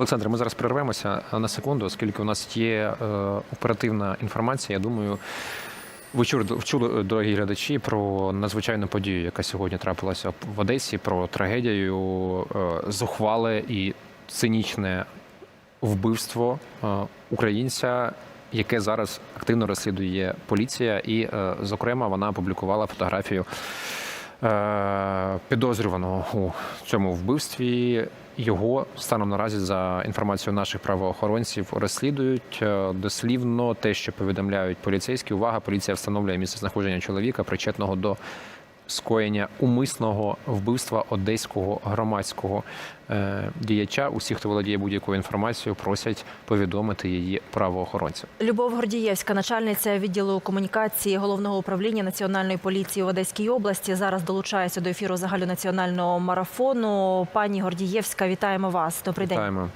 Олександр, ми зараз перервемося на секунду, оскільки у нас є е, оперативна інформація. Я думаю, ви чули, дорогі глядачі, про надзвичайну подію, яка сьогодні трапилася в Одесі, про трагедію, е, зухвале і цинічне вбивство е, українця, яке зараз активно розслідує поліція, і, зокрема, вона опублікувала фотографію підозрюваного у цьому вбивстві. Його станом наразі за інформацією наших правоохоронців розслідують Е, дослівно те, що повідомляють поліцейські. Увага, поліція встановлює місце знаходження чоловіка, причетного до скоєння умисного вбивства одеського громадського е, діяча. Усі, хто володіє будь-якою інформацією, просять повідомити її правоохоронцям. Любов Гордієвська, начальниця відділу комунікації головного управління національної поліції в Одеській області, зараз долучається до ефіру загальнонаціонального марафону. Пані Гордієвська, вітаємо вас. Добрий день.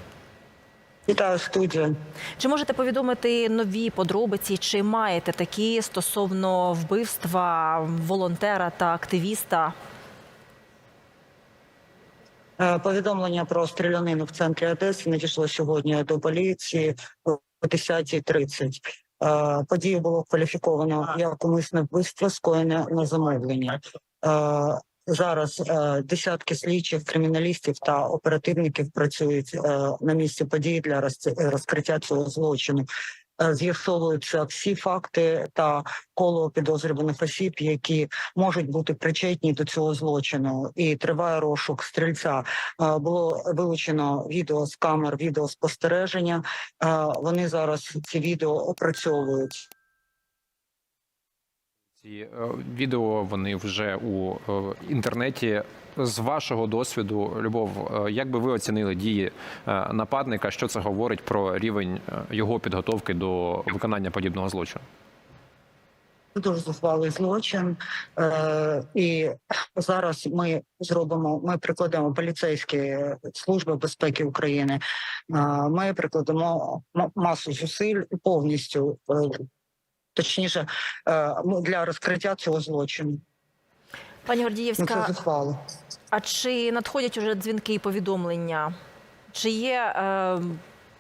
Вітаю студію. Чи можете повідомити нові подробиці? Чи маєте такі стосовно вбивства волонтера та активіста? Е, Повідомлення про стрілянину в центрі Одеси надійшло сьогодні до поліції о 10.30. Е, Подію було кваліфіковано як умисне вбивство, скоєне на замовлення. Зараз е, десятки слідчих, криміналістів та оперативників працюють е, на місці події для розкриття цього злочину. Е, З'ясовуються всі факти та коло підозрюваних осіб, які можуть бути причетні до цього злочину, і триває розшук стрільця. Е, Було вилучено відео з камер відеоспостереження. Е, Вони зараз ці відео опрацьовують. Ці е, відео вони вже у е, інтернеті. З вашого досвіду, Любов, е, як би ви оцінили дії нападника? Що це говорить про рівень його підготовки до виконання подібного злочину? Дуже зухвалий злочин, е, і зараз ми зробимо. Ми прикладемо поліцейські служби безпеки України. Ми прикладемо масу зусиль повністю, точніше, е, ну, для розкриття цього злочину. Пані Ну, Гордієвська, це а чи надходять уже дзвінки і повідомлення? Чи є е,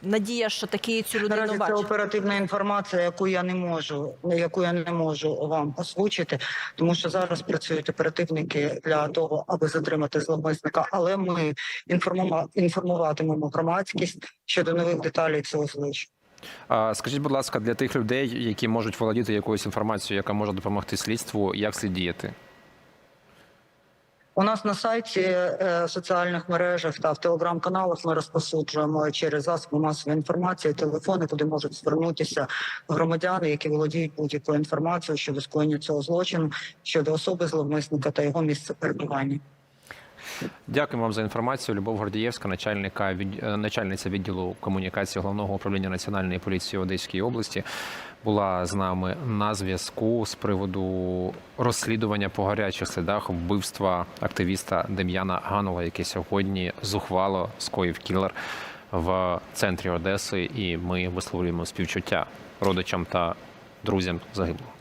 надія, що таки цю людину Наразі це оперативна інформація, яку я не можу, яку я не можу вам озвучити, тому що зараз працюють оперативники для того, аби затримати зловмисника. Але ми інформува- інформуватимемо громадськість щодо нових деталей цього злочину. Скажіть, будь ласка, для тих людей, які можуть володіти якоюсь інформацією, яка може допомогти слідству, як слід діяти? У нас на сайті, е, соціальних мережах та в телеграм-каналах ми розповсюджуємо через засоби масової інформації телефони, куди можуть звернутися громадяни, які володіють будь-якою інформацією щодо скоєння цього злочину, щодо особи зловмисника та його місця перебування. Дякую вам за інформацію. Любов Гордієвська, начальника від е, начальниця відділу комунікації головного управління національної поліції Одеської області, була з нами на зв'язку з приводу розслідування по гарячих слідах вбивства активіста Дем'яна Ганова, який сьогодні зухвало скоїв кілер в центрі Одеси. І ми висловлюємо співчуття родичам та друзям загиблого.